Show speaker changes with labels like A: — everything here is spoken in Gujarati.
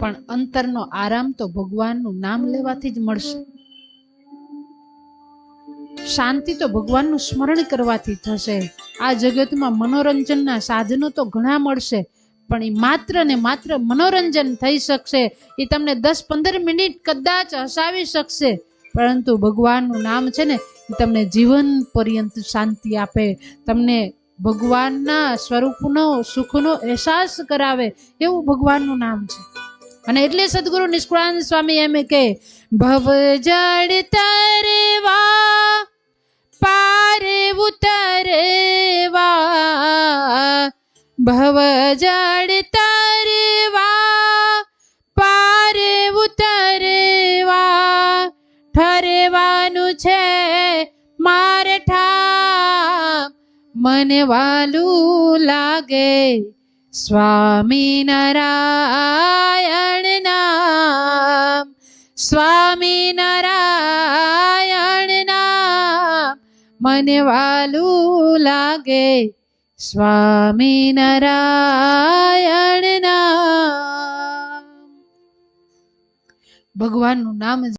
A: પણ અંતરનો આરામ તો ભગવાનનું નામ લેવાથી જ મળશે. શાંતિ તો ભગવાનનું સ્મરણ કરવાથી થશે. આ જગતમાં મનોરંજનના સાધનો તો ઘણા મળશે, પણ એ માત્ર ને માત્ર મનોરંજન થઈ શકશે. એ તમને દસ પંદર મિનિટ કદાચ હસાવી શકશે. પરંતુ ભગવાનનું નામ છે ને એ તમને જીવન પર્યંત શાંતિ આપે. તમને ભગવાનના સ્વરૂપનો, સુખનો અહેસાસ કરાવે એવું ભગવાનનું નામ છે. અને એટલે સદગુરુ નિષ્કુળાન સ્વામી એમ કે, ભવ જળ તરવા, પાર ઉતરવા, ભવ જળ તરવા, પાર ઉતરવા, ઠરવાનું છે મારે ઠા, મને વાલું લાગે સ્વામી નારાયણ નામ સ્વામી નારાયણ નામ મને વાલું લાગે. સ્વામી નારાયણ નામ ભગવાનનું નામ